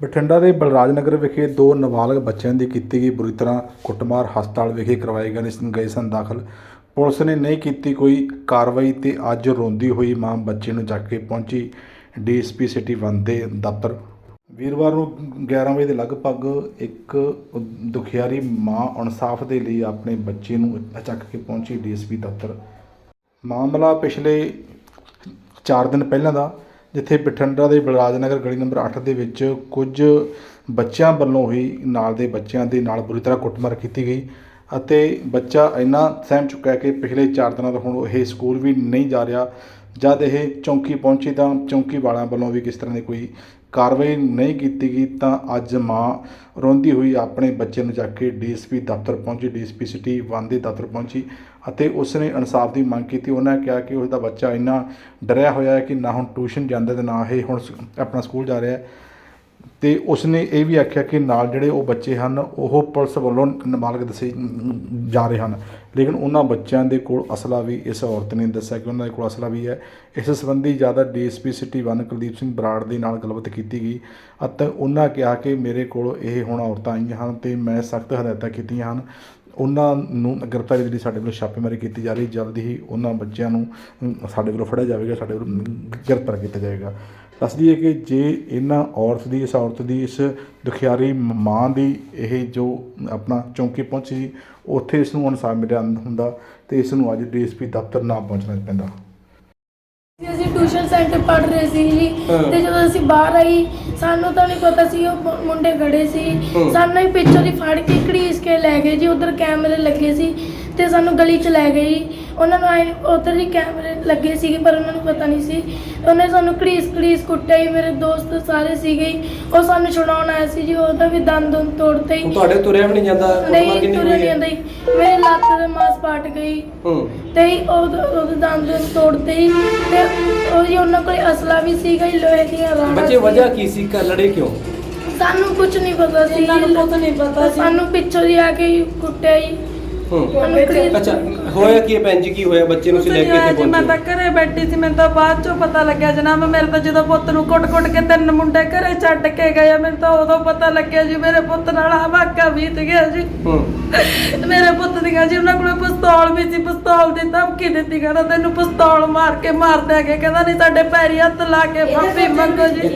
ਬਠਿੰਡਾ ਦੇ ਬਲਰਾਜ ਨਗਰ ਵਿਖੇ ਦੋ ਨਾਬਾਲਗ ਬੱਚਿਆਂ ਦੀ ਕੀਤੀ ਗਈ ਬੁਰੀ ਤਰ੍ਹਾਂ ਕੁੱਟਮਾਰ ਹਸਪਤਾਲ ਵਿਖੇ ਕਰਵਾਏ ਗਏ ਨੇ ਗਏ ਸਨ ਦਾਖਲ। ਪੁਲਿਸ ਨੇ ਨਹੀਂ ਕੀਤੀ ਕੋਈ ਕਾਰਵਾਈ ਤੇ ਅੱਜ ਰੋਂਦੀ ਹੋਈ ਮਾਂ ਬੱਚੇ ਨੂੰ ਚੱਕ ਕੇ ਪਹੁੰਚੀ ਡੀਐਸਪੀ ਸਿਟੀ 1 ਦੇ ਦਫ਼ਤਰ। ਵੀਰਵਾਰ ਨੂੰ 11 ਵਜੇ ਦੇ ਲਗਭਗ ਇੱਕ ਦੁਖਿਆਰੀ ਮਾਂ ਇਨਸਾਫ ਦੇ ਲਈ ਆਪਣੇ ਬੱਚੇ ਨੂੰ ਚੱਕ ਕੇ ਪਹੁੰਚੀ ਡੀਐਸਪੀ ਦਫ਼ਤਰ। ਮਾਮਲਾ ਪਿਛਲੇ 4 ਦਿਨ ਪਹਿਲਾਂ ਦਾ ਜਿੱਥੇ ਬਠਿੰਡਾ ਦੇ ਬਲਰਾਜ ਨਗਰ ਗਲੀ ਨੰਬਰ 8 ਦੇ ਵਿੱਚ ਕੁਝ ਬੱਚਿਆਂ ਵੱਲੋਂ ਹੀ ਨਾਲ ਦੇ ਬੱਚਿਆਂ ਦੇ ਨਾਲ ਬੁਰੀ ਤਰ੍ਹਾਂ ਕੁੱਟਮਾਰ ਕੀਤੀ ਗਈ ਅਤੇ ਬੱਚਾ ਇੰਨਾ ਸਹਿਮ ਚੁੱਕਾ ਹੈ ਕਿ ਪਿਛਲੇ 4 ਦਿਨਾਂ ਤੋਂ ਹੁਣ ਇਹ ਸਕੂਲ ਵੀ ਨਹੀਂ ਜਾ ਰਿਹਾ ਜਦ ਇਹ ਚੌਂਕੀ ਪਹੁੰਚੀ ਤਾਂ ਚੌਂਕੀ ਵਾਲਿਆਂ ਵੱਲੋਂ ਵੀ ਕਿਸ ਤਰ੍ਹਾਂ ਦੀ ਕੋਈ ਕਾਰਵਾਈ ਨਹੀਂ ਕੀਤੀ ਗਈ ਤਾਂ ਅੱਜ ਮਾਂ ਰੋਂਦੀ ਹੋਈ ਆਪਣੇ ਬੱਚੇ ਨੂੰ ਚੱਕ ਕੇ ਡੀਐਸਪੀ ਦਫ਼ਤਰ ਪਹੁੰਚੀ, ਡੀਐਸਪੀ ਸਿਟੀ ਵਨ ਦੇ ਦਫ਼ਤਰ ਪਹੁੰਚੀ ਅਤੇ ਉਸ ਨੇ ਇਨਸਾਫ ਦੀ ਮੰਗ ਕੀਤੀ। ਉਹਨਾਂ ਕਿਹਾ ਕਿ ਉਸ ਦਾ ਬੱਚਾ ਇੰਨਾ ਡਰਿਆ ਹੋਇਆ ਹੈ ਕਿ ਨਾ ਹੁਣ ਟਿਊਸ਼ਨ ਜਾਂਦਾ ਤੇ ਨਾ ਇਹ ਹੁਣ ਸ- ਆਪਣਾ ਸਕੂਲ ਜਾ ਰਿਹਾ ਹੈ। ਤੇ ਉਸ ਇਹ ਵੀ ਆਖਿਆ ਕਿ ਨਾਲ ਜਿਹੜੇ ਉਹ ਬੱਚੇ ਹਨ, ਉਹ ਪੁਲਿਸ ਵੱਲੋਂ ਨਾਬਾਲਗ ਦੱਸੇ ਜਾ ਰਹੇ ਹਨ। ਲੇਕਿਨ ਉਹਨਾਂ ਬੱਚਿਆਂ ਦੇ ਕੋਲ ਅਸਲਾ ਵੀ ਇਸ ਔਰਤ ਨੇ ਦੱਸਿਆ ਕਿ ਉਹਨਾਂ ਦੇ ਕੋਲ ਅਸਲਾ ਵੀ ਹੈ। ਇਸ ਸੰਬੰਧੀ ਜ਼ਿਆਦਾ ਡੀਐਸਪੀ ਸਿਟੀ 1 ਕੁਲਦੀਪ ਸਿੰਘ ਬਰਾੜ ਦੇ ਨਾਲ ਗੱਲਬਾਤ ਕੀਤੀ ਗਈ ਅਤੇ ਉਹਨਾਂ ਕਿਹਾ ਕਿ ਮੇਰੇ ਕੋਲ ਇਹ ਹੁਣ ਔਰਤਾਂ ਆਈਆਂ ਹਨ ਤੇ ਮੈਂ ਸਖਤ ਹਦਾਇਤਾਂ ਕੀਤੀਆਂ ਹਨ। ਉਹਨਾਂ ਨੂੰ ਗ੍ਰਿਫਤਾਰੀ ਦੇ ਲਈ ਸਾਡੇ ਵੱਲੋਂ ਛਾਪੇਮਾਰੀ ਕੀਤੀ ਜਾ ਰਹੀ ਜਲਦੀ ਹੀ ਉਹਨਾਂ ਬੱਚਿਆਂ ਨੂੰ ਸਾਡੇ ਵੱਲੋਂ ਫੜਿਆ ਜਾਵੇਗਾ, ਸਾਡੇ ਵੱਲੋਂ ਗ੍ਰਿਫਤਾਰ ਕੀਤਾ ਜਾਵੇਗਾ। ਦੱਸ ਦਈਏ ਕਿ ਜੇ ਇਹਨਾਂ ਔਰਤ ਦੀ ਇਸ ਔਰਤ ਦੀ ਇਸ ਦੁਖਿਆਰੀ ਮ- ਦੀ ਇਹ ਜੋ ਆਪਣਾ ਚੌਂਕੀ ਪਹੁੰਚੀ ਉੱਥੇ ਇਸ ਨੂੰ ਇਨਸਾਫ ਮਿਲਿਆ ਹੁੰਦਾ ਤੇ ਇਸ ਨੂੰ ਅੱਜ ਡੀਐਸਪੀ ਦਫ਼ਤਰ ਨਾ ਪਹੁੰਚਣਾ ਪੈਂਦਾ ਅਸੀਂ ਟਿਊਸ਼ਨ ਸੈਂਟਰ ਪੜ੍ਹ ਰਹੇ ਸੀ ਜੀ ਹਾਂ। ਤੇ ਜਦੋਂ ਅਸੀਂ ਬਾਹਰ ਆਈ ਸਾਨੂੰ ਤਾਂ ਨਹੀਂ ਪਤਾ ਸੀ ਉਹ ਮੁੰਡੇ ਖੜੇ ਸੀ ਹਾਂ। ਸਾਨੂੰ ਹੀ ਪਿੱਛੋਂ ਦੀ ਫੜ ਕੇ ਘੜੀਸ ਕੇ ਲੈ ਗਏ ਜੀ ਉਧਰ ਕੈਮਰੇ ਲੱਗੇ ਸੀ ਤੇ ਸਾਨੂੰ ਗਲੀ ਚ ਲੈ ਗਏ ਜੀ ਉਹਨਾਂ ਨੂੰ ਆਏ ਉਧਰ ਹੀ ਕੈਮਰੇ ਲੱਗੇ ਸੀਗੇ ਪਰ ਉਹਨਾਂ ਨੂੰ ਪਤਾ ਨਹੀਂ ਸੀ। ਉਹਨੇ ਸਾਨੂੰ ਘੜੀਸ ਘੜੀਸ ਕੁੱਟਿਆ ਜੀ ਮੇਰੇ ਦੋਸਤ ਸਾਰੇ ਸੀਗੇ ਜੀ। ਉਹ ਸਾਨੂੰ ਛੁਡਾਉਣ ਆਇਆ ਸੀ ਜੀ ਉਹਦਾ ਵੀ ਦੰਦ ਦੁੰਦ ਤੋੜਤੇ ਹੁਣ ਜੀ ਤੁਹਾਡੇ ਤੁਰਿਆ ਵੀ ਨਹੀਂ ਜਾਂਦਾ ਕੁੱਟਮਾਰ ਨਹੀਂ ਕਿੰਨੀ ਹੋਈ ਨਹੀਂ ਹੈ ਆਂਦਾ ਜੀ। ਮੇਰੀ ਲੱਤ ਦੇ ਮਾਸ ਪਾਟ ਗਈ ਹੂੰ। ਤੇ ਉਹ ਉਹਦੇ ਦੰਦ ਤੋੜਤੇ ਹੀ ਤੇ ਉਹ ਜੀ ਉਹਨਾਂ ਕੋਲ ਅਸਲਾ ਵੀ ਸੀਗਾ ਹੀ ਲੋਹੇ ਦੀਆਂ ਰਾੜਾਂ ਬੱਚੇ। ਵਜ੍ਹਾ ਕੀ ਸੀ? ਕਰ ਲੜੇ ਕਿਉਂ? ਸਾਨੂੰ ਕੁਝ ਨਹੀਂ ਪਤਾ ਸੀ। ਇਹਨਾਂ ਨੂੰ ਕੁਝ ਨਹੀਂ ਪਤਾ ਸੀ। ਸਾਨੂੰ ਪਿੱਛੋਂ ਦੀ ਆ ਕੇ ਹੀ ਕੁੱਟਿਆ ਹੀ ਹੂੰ ਸਾਨੂੰ ਘੜੀਸ- ਅੱਛਾ ਹੋਇਆ ਕੀ ਹੈ ਭੈਣ ਜੀ ਕੀ ਹੋਇਆ? ਬੱਚੇ ਨੂੰ ਸੀ ਲੈ ਕੇ ਇੱਥੇ ਜੀ ਮੈਂ ਤਾਂ ਘਰੇ ਬੈਠੀ ਸੀ ਮੈਨੂੰ ਤਾਂ ਬਾਅਦ ਚੋਂ ਪਤਾ ਲੱਗਿਆ ਜਨਾਬ ਮੇਰੇ ਤਾਂ ਜਦੋਂ ਪੁੱਤ ਨੂੰ ਕੁੱਟ-ਕੁੱਟ ਕੇ ਤਿੰਨ ਮੁੰਡੇ ਘਰੇ ਛੱਡ ਕੇ ਗਏ ਮੈਨੂੰ ਤਾਂ ਉਦੋਂ ਪਤਾ ਲੱਗਿਆ ਜੀ ਮੇਰੇ ਪੁੱਤ ਨਾਲ ਹਵਾਕਾ ਬੀਤ ਗਿਆ ਜੀ। ਹੂੰ। ਮੇਰੇ ਪੁੱਤ ਦੀਆਂ ਜੀ ਉਹਨਾਂ ਕੋਲ ਪਿਸਤੌਲ ਵੀ ਸੀ ਪਿਸਤੌਲ ਦੀ ਧਮਕੀ ਦਿੱਤੀ ਕਹਿੰਦਾ ਤੈਨੂੰ ਪਿਸਤੌਲ ਮਾਰ ਕੇ ਮਾਰ ਦਿਆਂਗੇ ਕਹਿੰਦਾ ਨਹੀਂ ਸਾਡੇ ਪੈਰੀ ਹੱਥ ਲਾ ਕੇ ਮਾਫੀ ਮੰਗੋ ਜੀ।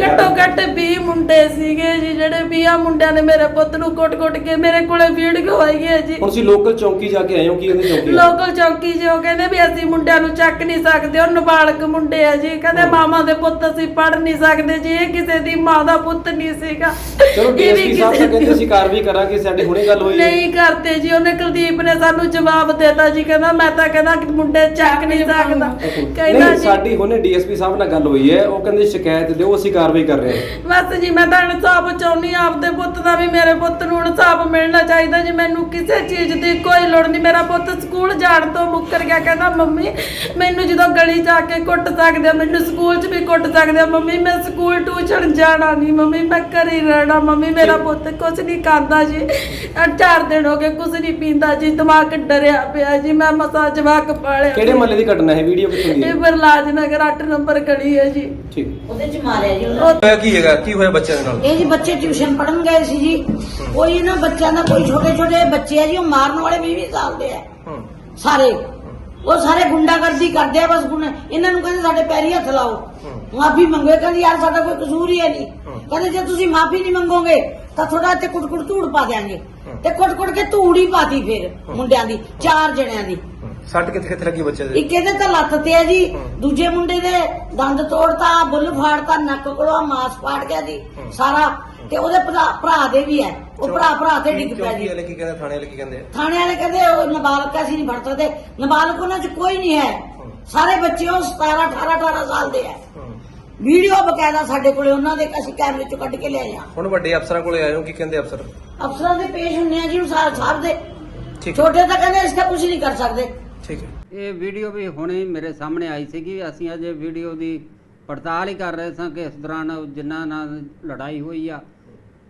ਘੱਟੋ ਘੱਟ 20 ਮੁੰਡੇ ਸੀਗੇ ਜੀ ਜਿਹੜੇ 20 ਮੁੰਡਿਆਂ ਨੇ ਮੇਰੇ ਪੁੱਤ ਨੂੰ ਕੁੱਟ-ਕੁੱਟ ਕੇ ਮੇਰੇ ਕੋਲੇ ਵੀਡੀਓ ਆਈ ਹੈ ਜੀ। ਹੁਣ ਤੁਸੀਂ ਲੋਕਲ ਚੌਂਕੀ ਜਾ ਕੇ ਆਏ ਹੋ ਕੀ ਕਹਿੰਦੇ ਚੌਂਕੀ ਵਾਲੇ? ਲੋਕਲ ਚੌਕੀ ਜੀ ਉਹ ਕਹਿੰਦੇ ਵੀ ਅਸੀਂ ਮੁੰਡਿਆਂ ਨੂੰ ਚੱਕ ਨਹੀਂ ਸਕਦੇ ਉਹ ਨਾਬਾਲਗ ਮੁੰਡੇ ਆ ਜੀ। ਕਹਿੰਦੇ ਮਾਮਾ ਦੇ ਪੁੱਤ ਅਸੀਂ ਪੜ ਨਹੀਂ ਸਕਦੇ ਜੀ ਇਹ ਕਿਸੇ ਦੀ ਮਾਂ ਦਾ ਪੁੱਤ ਨਹੀਂ ਸੀਗਾ। ਚਲੋ ਇਹ ਵੀ ਡੀਐਸਪੀ ਸਾਹਿਬ ਕਿਸੇ ਤਾਂ ਕਹਿੰਦੇ ਅਸੀਂ ਕਾਰਵਾਈ ਕਰਾਂਗੇ ਸਾਡੇ ਹੁਣੇ ਗੱਲ ਹੋਈ ਹੈ। ਨਹੀਂ ਕਰਦੇ ਜੀ ਉਹਨੇ ਕੁਲਦੀਪ ਨੇ ਸਾਨੂੰ ਜਵਾਬ ਦਿੱਤਾ ਜੀ ਕਹਿੰਦਾ ਮੈਂ ਤਾਂ ਕਹਿੰਦਾ ਕਿ ਮੁੰਡੇ ਚੱਕ ਨਹੀਂ ਸਕਦਾ। ਕਹਿੰਦਾ ਨਹੀਂ ਜੀ ਸਾਡੀ ਹੁਣੇ ਡੀਐਸਪੀ ਸਾਹਿਬ ਨਾਲ ਗੱਲ ਹੋਈ ਹੈ ਉਹ ਕਹਿੰਦੇ ਸ਼ਿਕਾਇਤ ਦਿਓ ਅਸੀਂ ਕਾਰਵਾਈ ਕਰ ਰਹੇ ਹਾਂ। ਬਸ ਜੀ ਮੈਂ ਤਾਂ ਇਨਸਾਫ ਚਾਹੁੰਦੀ ਹਾਂ ਆਪਦੇ ਪੁੱਤ ਦਾ ਵੀ ਮੇਰੇ ਪੁੱਤ ਨੂੰ ਇਨਸਾਫ ਮਿਲਣਾ ਚਾਹੀਦਾ ਜੀ ਮੈਨੂੰ ਕਿਸੇ ਚੀਜ਼ ਦੀ ਕੋਈ ਲੋੜ ਨਹੀਂ ਮੇਰਾ ਪੁੱਤ ਸਕੂਲ ਜਾਣ ਤੋਂ ਮੁੱਕਰ ਗਿਆ ਕਹਿੰਦਾ ਮੰਮੀ ਮੈਨੂੰ ਜਦੋਂ ਗਲੀ ਜਾ ਕੇ ਕੁੱਟ ਸਕਦੇ ਆ ਮੈਨੂੰ ਸਕੂਲ 'ਚ ਵੀ ਕੁੱਟ ਸਕਦੇ ਆ ਮੰਮੀ ਮੈਂ ਸਕੂਲ ਟਿਊਸ਼ਨ ਜਾਣਾ ਨਹੀਂ ਮੰਮੀ ਮੈਂ ਘਰੇ ਹੀ ਰਹਿਣਾ ਮੰਮੀ ਮੇਰਾ ਪੁੱਤ ਕੁਝ ਨਹੀਂ ਕਰਦਾ ਜੀ। ਆਹ ਚਾਰ ਦਿਨ ਹੋ ਗਏ ਕੁਝ ਨਹੀਂ ਪੀਂਦਾ ਜੀ ਦਿਮਾਗ ਡਰਿਆ ਪਿਆ ਜੀ ਮੈਂ ਮਸਾ ਜਵਾਕ ਪਾਲਿਆ ਕਿਹੜੇ ਮਹੱਲੇ ਦੀ ਘਟਨਾ ਹੈ? ਵੀਡੀਓ ਕਿੱਥੋਂ ਦੀ ਇਹ ਹੈ? ਬਰਲਾਜ ਨਗਰ 8 ਨੰਬਰ ਗਲੀ ਹੈ ਜੀ। ਠੀਕ। ਉਹਦੇ ਚ ਮਾਰਿਆ ਜੀ ਉਹਨੇ। ਹੋਇਆ ਕੀ ਹੈਗਾ? ਕੀ ਹੋਇਆ ਬੱਚਿਆਂ ਦੇ ਨਾਲ? ਇਹ ਜੀ ਬੱਚੇ ਟਿਊਸ਼ਨ ਪੜਨ ਗਏ ਸੀ ਜੀ। ਕੋਈ ਇਹਨਾਂ ਬੱਚਿਆਂ ਦਾ ਕੋਈ ਛੋਟੇ ਛੋਟੇ ਬੱਚੇ ਆ ਜੀ ਉਹ ਮਾਰਨ ਵਾਲੇ 20 20 ਸਾਲ ਦੇ ਆ। ਸਾਰੇ। ਉਹ ਸਾਰੇ ਗੁੰਡਾਗਰਦੀ ਕਰਦੇ ਆ ਬਸ ਗੁੰਡਾ ਇਹਨਾਂ ਨੂੰ ਕਹਿੰਦੇ ਸਾਡੇ ਪੈਰੀ ਹੱਥ ਲਾਓ। ਮਾਫੀ ਮੰਗੋ ਕਹਿੰਦੇ ਯਾਰ ਸਾਡਾ ਕੋਈ ਕਸੂਰ ਹੀ ਹੈ ਨਹੀਂ। ਕਹਿੰਦੇ ਜੇ ਤੁਸੀਂ ਮਾਫੀ ਨਹੀਂ ਮੰਗੋਗੇ ਤਾਂ ਤੁਹਾਡਾ ਤੇ ਕੁੱਟ-ਕੁੱਟ ਧੂੜ ਪਾ ਦਿਆਂਗੇ। ਤੇ ਕੁੱਟ-ਕੁੱਟ ਕੇ ਧੂੜ ਹੀ ਪਾਤੀ ਫਿਰ ਮੁੰਡਿਆਂ ਦੀ ਚਾਰ ਜਣਿਆਂ ਦੀ। ਸੱਟ ਕਿੱਥੇ ਕਿੱਥੇ ਲੱਗੀ ਬੱਚੇ ਦੇ? ਇੱਕ ਇਹਦੇ ਤਾਂ ਲੱਤ ਤੇ ਹੈ ਜੀ। ਦੂਜੇ ਮੁੰਡੇ ਦੇ ਦੰਦ ਤੋੜਤਾ ਬੁੱਲ ਫਾੜਤਾ ਨੱਕ ਕੋਲੋਂ ਮਾਸ ਪਾੜ ਗਿਆ ਜੀ। ਸਾਰਾ ਤੇ ਉਹਦੇ ਭਰਾ ਭਰਾ ਦੇ ਵੀ ਹੈ। ਉਹ ਭਰਾ ਭਰਾ ਤੇ ਡਿੱਗ ਪਿਆ ਜੀ। ਵਾਲੇ ਕੀ ਕਹਿੰਦੇ? ਥਾਣੇ ਵਾਲੇ ਕੀ ਕਹਿੰਦੇ? ਥਾਣੇ ਵਾਲੇ ਕਹਿੰਦੇ ਉਹ ਨਾਬਾਲਗ ਅਸੀਂ ਨਹੀਂ ਫੜ ਸਕਦੇ। ਨਾਬਾਲਗ ਉਹਨਾਂ 'ਚ ਕੋਈ ਨਹੀਂ ਹੈ। ਸਾਰੇ ਬੱਚੇ ਉਹ 17 18 18 ਸਾਲ ਦੇ ਹੈ। ਵੀਡੀਓ ਬਕਾਇਦਾ ਸਾਡੇ ਕੋਲੇ ਉਹਨਾਂ ਦੇ ਅਸੀਂ ਕੈਮਰੇ 'ਚੋਂ ਕੱਢ ਕੇ ਲਿਆਏ ਆ ਹੁਣ ਵੱਡੇ ਅਫਸਰਾਂ ਕੋਲੇ ਆਏ ਹੋ ਕੀ ਕਹਿੰਦੇ ਅਫਸਰ? ਅਫਸਰਾਂ ਦੇ ਪੇਸ਼ ਹੁੰਨੇ ਆ ਜੀ ਸਾਰੇ ਸਾਹਿਬ ਦੇ। ਠੀਕ। ਛੋਟੇ ਤਾਂ ਕਹਿੰਦੇ ਇਸ ਦਾ ਕੁਝ ਨਹੀਂ ਕਰ ਸਕਦੇ। ਠੀਕ ਹੈ। ਇਹ ਵੀਡੀਓ ਵੀ ਹੁਣੇ ਮੇਰੇ ਸਾਹਮਣੇ ਆਈ ਸੀਗੀ। ਅਸੀਂ ਅਜੇ ਵੀਡੀਓ ਦੀ ਪੜਤਾਲ ਹੀ ਕਰ ਰਹੇ ਸਾਂ ਕਿ ਇਸ ਦੌਰਾਨ ਜਿਨ੍ਹਾਂ ਨਾਲ ਲੜਾਈ ਹੋਈ ਆ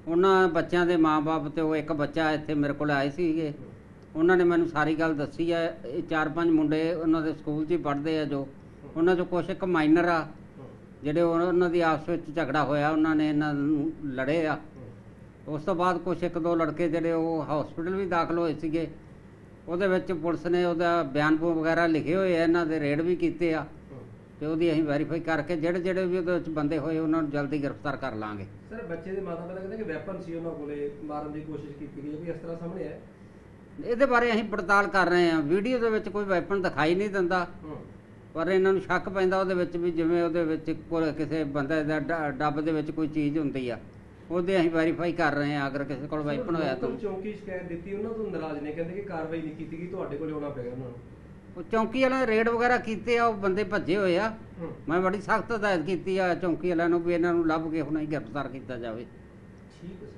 ਉਹਨਾਂ ਬੱਚਿਆਂ ਦੇ ਮਾਪੇ ਤੇ ਉਹ ਇੱਕ ਬੱਚਾ ਇੱਥੇ ਮੇਰੇ ਕੋਲ ਆਏ ਸੀਗੇ। ਉਹਨਾਂ ਨੇ ਮੈਨੂੰ ਸਾਰੀ ਗੱਲ ਦੱਸੀ ਆ। ਇਹ ਚਾਰ ਪੰਜ ਮੁੰਡੇ ਉਹਨਾਂ ਦੇ ਸਕੂਲ 'ਚ ਹੀ ਪੜ੍ਹਦੇ ਆ ਜੋ। ਉਹਨਾਂ ਚੋਂ ਕੁਛ ਇੱਕ ਮਾਈਨਰ ਆ, ਜਿਹੜੇ ਉਹਨਾਂ ਦੀ ਆਪਸ ਵਿੱਚ ਝਗੜਾ ਹੋਇਆ, ਉਹਨਾਂ ਨੇ ਇਹਨਾਂ ਨੂੰ ਲੜੇ ਆ। ਉਸ ਤੋਂ ਬਾਅਦ ਕੁਛ ਇੱਕ ਦੋ ਲੜਕੇ ਜਿਹੜੇ ਉਹ ਹਸਪੀਟਲ ਵੀ ਦਾਖਲ ਹੋਏ ਸੀਗੇ। ਉਹਦੇ ਵਿੱਚ ਪੁਲਿਸ ਨੇ ਉਹਦਾ ਬਿਆਨ ਵਗੈਰਾ ਲਿਖੇ ਹੋਏ ਆ, ਇਹਨਾਂ ਦੇ ਰੇਡ ਵੀ ਕੀਤੇ ਆ। ਤੇ ਉਹਦੀ ਅਸੀਂ ਵੈਰੀਫਾਈ ਕਰਕੇ ਜਿਹੜੇ ਜਿਹੜੇ ਵੀ ਉਹਦੇ ਵਿੱਚ ਬੰਦੇ ਹੋਏ ਉਹਨਾਂ ਨੂੰ ਜਲਦੀ ਗ੍ਰਿਫਤਾਰ ਕਰ ਲਾਂਗੇ। ਸਰ ਬੱਚੇ ਦੇ ਮਾਤਾ ਪਿਤਾ ਕਹਿੰਦੇ ਕਿ ਵੈਪਨ ਸੀ ਉਹਨਾਂ ਕੋਲੇ ਮਾਰਨ ਦੀ ਕੋਸ਼ਿਸ਼ ਕੀਤੀ ਗਈ ਕੋਈ ਇਸ ਤਰ੍ਹਾਂ ਸਾਹਮਣੇ ਆਇਆ? ਇਹਦੇ ਬਾਰੇ ਅਸੀਂ ਪੜਤਾਲ ਕਰ ਰਹੇ ਹਾਂ। ਵੀਡੀਓ ਦੇ ਵਿੱਚ ਕੋਈ ਵੈਪਨ ਦਿਖਾਈ ਨਹੀਂ ਦਿੰਦਾ। ਪਰ ਇਹਨਾਂ ਨੂੰ ਸ਼ੱਕ ਪੈਂਦਾ ਉਹਦੇ ਵਿੱਚ ਵੀ ਜਿਵੇਂ ਉਹਦੇ ਵਿੱਚ ਕੋਈ ਕਿਸੇ ਬੰਦੇ ਦਾ ਡੱਬ ਦੇ ਵਿੱਚ ਕੋਈ ਚੀਜ਼ ਹੁੰਦੀ ਆ। ਉਹਦੇ ਅਸੀਂ ਵੈਰੀਫਾਈ ਕਰ ਰਹੇ ਹਾਂ ਅਗਰ ਕਿਸੇ ਕੋਲ ਵੈਪਨ ਹੋਇਆ ਤਾਂ। ਚੌਂਕੀ ਸ਼ਿਕਾਇਤ ਦਿੱਤੀ ਉਹਨਾਂ ਤੋਂ ਨਾਰਾਜ਼ ਨੇ। ਕਹਿੰਦੇ ਕਿ ਕਾਰਵਾਈ ਨਹੀਂ ਕੀਤੀ ਗਈ ਤੁਹਾਡੇ ਕੋਲੇ ਆਉਣਾ ਪਏਗਾ ਉਹਨਾਂ ਨੂੰ। ਉਹ ਚੌਂਕੀ ਵਾਲਿਆਂ ਨੇ ਰੇਡ ਵਗੈਰਾ ਕੀਤੇ ਆ ਉਹ ਬੰਦੇ ਭੱਜੇ ਹੋਏ ਆ। ਮੈਂ ਬੜੀ ਸਖਤ ਹਦਾਇਤ ਕੀਤੀ ਆ ਚੌਂਕੀ ਵਾਲਿਆਂ ਨੂੰ ਵੀ ਇਹਨਾਂ ਨੂੰ ਲੱਭ ਕੇ ਹੁਣੇ ਹੀ ਗ੍ਰਿਫਤਾਰ ਕੀਤਾ ਜਾਵੇ। ਠੀਕ ਹੈ